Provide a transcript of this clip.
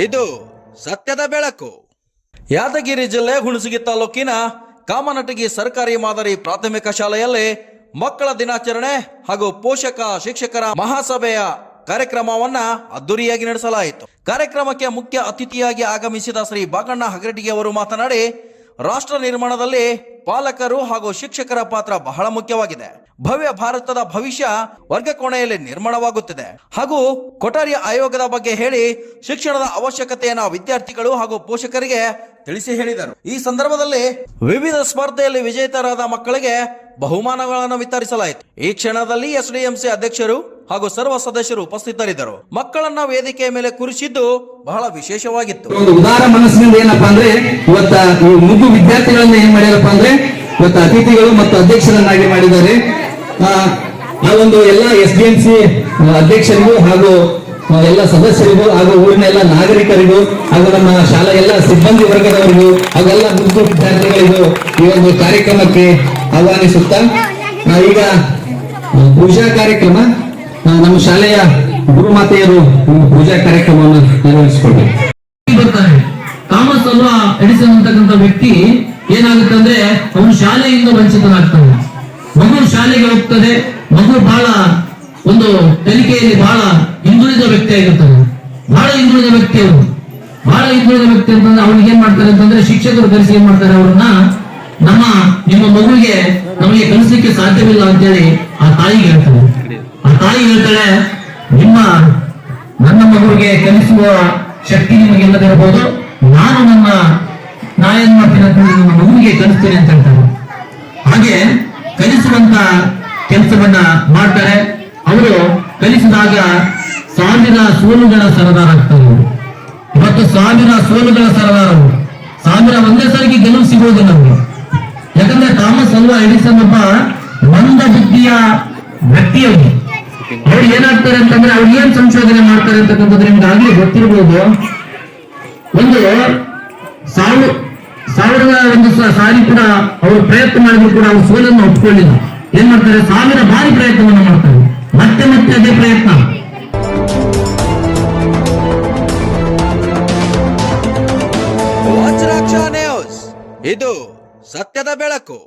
ಇದು ಸತ್ಯದ ಬೆಳಕು. ಯಾದಗಿರಿ ಜಿಲ್ಲೆ ಹುಣಸಗಿ ತಾಲೂಕಿನ ಕಾಮನಟಗಿ ಸರ್ಕಾರಿ ಮಾದರಿ ಪ್ರಾಥಮಿಕ ಶಾಲೆಯಲ್ಲಿ ಮಕ್ಕಳ ದಿನಾಚರಣೆ ಹಾಗೂ ಪೋಷಕ ಶಿಕ್ಷಕರ ಮಹಾಸಭೆಯ ಕಾರ್ಯಕ್ರಮವನ್ನ ಅದ್ದೂರಿಯಾಗಿ ನಡೆಸಲಾಯಿತು. ಕಾರ್ಯಕ್ರಮಕ್ಕೆ ಮುಖ್ಯ ಅತಿಥಿಯಾಗಿ ಆಗಮಿಸಿದ ಶ್ರೀ ಬಾಗಣ್ಣ ಹಗರಟಿಗೆ ಅವರು ಮಾತನಾಡಿ, ರಾಷ್ಟ್ರ ನಿರ್ಮಾಣದಲ್ಲಿ ಪಾಲಕರು ಹಾಗೂ ಶಿಕ್ಷಕರ ಪಾತ್ರ ಬಹಳ ಮುಖ್ಯವಾಗಿದೆ. ಭವ್ಯ ಭಾರತದ ಭವಿಷ್ಯ ವರ್ಗ ಕೋಣೆಯಲ್ಲಿ ನಿರ್ಮಾಣವಾಗುತ್ತಿದೆ. ಹಾಗೂ ಕೊಠಾರಿ ಆಯೋಗದ ಬಗ್ಗೆ ಹೇಳಿ ಶಿಕ್ಷಣದ ಅವಶ್ಯಕತೆಯನ್ನ ವಿದ್ಯಾರ್ಥಿಗಳು ಹಾಗೂ ಪೋಷಕರಿಗೆ ತಿಳಿಸಿ ಹೇಳಿದರು. ಈ ಸಂದರ್ಭದಲ್ಲಿ ವಿವಿಧ ಸ್ಪರ್ಧೆಯಲ್ಲಿ ವಿಜೇತರಾದ ಮಕ್ಕಳಿಗೆ ಬಹುಮಾನಗಳನ್ನು ವಿತರಿಸಲಾಯಿತು. ಈ ಕ್ಷಣದಲ್ಲಿ ಎಸ್ಡಿಎಂಸಿ ಅಧ್ಯಕ್ಷರು ಹಾಗೂ ಸರ್ವ ಸದಸ್ಯರು ಉಪಸ್ಥಿತರಿದ್ದರು. ಮಕ್ಕಳನ್ನ ವೇದಿಕೆಯ ಮೇಲೆ ಕುರಿಸಿದ್ದು ಬಹಳ ವಿಶೇಷವಾಗಿತ್ತು. ಒಂದು ಉದಾರ ಮನಸ್ಸಿನಿಂದ ಏನಪ್ಪಾ ಅಂದ್ರೆ ಇವತ್ತ ಈ ಮುಗ್ಗು ವಿದ್ಯಾರ್ಥಿಗಳನ್ನ ಏನ್ ಮಾಡ್ಯಾರಪ್ಪ ಅಂದ್ರೆ ಇವತ್ತ ಅತಿಥಿಗಳು ಮತ್ತು ಅಧ್ಯಕ್ಷರನ್ನಾಗಿ ಮಾಡಿದ್ದಾರೆ. ಆ, ಒಂದು ಎಲ್ಲ ಎಸ್ ಡಿ ಎಂ ಸಿ ಅಧ್ಯಕ್ಷರಿಗೂ ಹಾಗೂ ಎಲ್ಲ ಸದಸ್ಯರಿಗೂ ಹಾಗೂ ಊರಿನ ಎಲ್ಲ ನಾಗರಿಕರಿಗೂ ಹಾಗೂ ನಮ್ಮ ಶಾಲಾ ಎಲ್ಲ ಸಿಬ್ಬಂದಿ ವರ್ಗದವರಿಗೂ ಹಾಗೂ ಎಲ್ಲ ಮುಗ್ಗು ವಿದ್ಯಾರ್ಥಿಗಳಿಗೂ ಈ ಒಂದು ಕಾರ್ಯಕ್ರಮಕ್ಕೆ ಆಹ್ವಾನಿಸುತ್ತಾ ಈಗ ಪೂಜಾ ಕಾರ್ಯಕ್ರಮ ನಮ್ಮ ಶಾಲೆಯ ಗುರುಮಾತೆಯರು ಒಂದು ಪೂಜಾ ಕಾರ್ಯಕ್ರಮವನ್ನು ನೆರವೇರಿಸಿಕೊಂಡು ಬರ್ತಾರೆ. ಥಾಮಸ್ ಅಲ್ವಾ ಎಡಿಸನ್ ಅಂತಕ್ಕಂಥ ವ್ಯಕ್ತಿ ಏನಾಗುತ್ತೆ ಅಂದ್ರೆ ಅವನು ಶಾಲೆಯಿಂದ ವಂಚಿತನಾಗ್ತಾನೆ. ಮಗು ಶಾಲೆಗೆ ಹೋಗ್ತದೆ ಮಗು ಬಹಳ ಒಂದು ಕಲಿಕೆಯಲ್ಲಿ ಬಹಳ ಹಿಂದುಳಿದ ವ್ಯಕ್ತಿ ಆಗಿರ್ತಾನೆ. ಬಹಳ ಹಿಂದುಳಿದ ವ್ಯಕ್ತಿ ಅವನು. ಬಹಳ ಹಿಂದುಳಿದ ವ್ಯಕ್ತಿ ಅಂತಂದ್ರೆ ಅವ್ನಿಗೆ ಏನ್ ಮಾಡ್ತಾರೆ ಅಂತಂದ್ರೆ ಶಿಕ್ಷಕರು ಕರೆಸಿ ಏನ್ ಮಾಡ್ತಾರೆ ಅವ್ರನ್ನ, ನಮ್ಮ ನಿಮ್ಮ ಮಗುವಿಗೆ ನಮಗೆ ಕಲಿಸ್ಲಿಕ್ಕೆ ಸಾಧ್ಯವಿಲ್ಲ ಅಂತೇಳಿ ಆ ತಾಯಿಗೆ ಹೇಳ್ತಾರೆ. ತಾಯಿ ಹೇಳ್ತಾಳೆ ನಿಮ್ಮ, ನನ್ನ ಮಗುವಿಗೆ ಕಲಿಸುವ ಶಕ್ತಿ ನಿಮಗೆಲ್ಲದಿರಬಹುದು ನಾನು ನನ್ನ ನಾಯನ್ ಮಾಡ್ತೀನಿ ನನ್ನ ಮಗುವಿಗೆ ಕಲಿಸ್ತೇನೆ ಅಂತ ಹೇಳ್ತಾರೆ. ಹಾಗೆ ಕಲಿಸುವಂತ ಕೆಲಸವನ್ನ ಮಾಡ್ತಾರೆ. ಅವರು ಕಲಿಸಿದಾಗ ಸಾವಿರ ಸೋಲುಗಳ ಸರದಾರ ಆಗ್ತಾರೆ ಇವತ್ತು ಸಾವಿರ ಸೋಲುಗಳ ಸರದಾರರು ಸಾವಿರ ಒಂದೇ ಸಾರಿಗೆ ಗೆಲುವು ಸಿಗುವುದಿಲ್ಲ ನಮಗೆ ಯಾಕಂದ್ರೆ ಥಾಮಸ್ ಅಲ್ವಾ ಎಡಿಸನ್ ಒಬ್ಬ ಮಂದ ಬುದ್ಧಿಯ ವ್ಯಕ್ತಿಯವರು. ಅವ್ರು ಏನಾಗ್ತಾರೆ ಅಂತಂದ್ರೆ ಅವ್ರು ಏನ್ ಸಂಶೋಧನೆ ಮಾಡ್ತಾರೆ ಅಂತಕ್ಕಂಥದ್ದು ನಿಮ್ಗೆ ಆಗ್ಲೇ ಗೊತ್ತಿರ್ಬೋದು. ಒಂದು ಸಾವಿರ ಸಾವಿರದ ಒಂದು ಸಾರಿ ಕೂಡ ಅವರು ಪ್ರಯತ್ನ ಮಾಡಿದ್ರು ಕೂಡ ಅವ್ರು ಸೋಲನ್ನು ಒಪ್ಕೊಳ್ಳಿಲ್ಲ ಏನ್ ಮಾಡ್ತಾರೆ? ಸಾವಿರ ಬಾರಿ ಪ್ರಯತ್ನವನ್ನು ಮಾಡ್ತಾರೆ. ಮತ್ತೆ ಮತ್ತೆ ಅದೇ ಪ್ರಯತ್ನ. ವಜ್ರಾಕ್ಷ ನ್ಯೂಸ್. ಇದು ಸತ್ಯದ ಬೆಳಕು.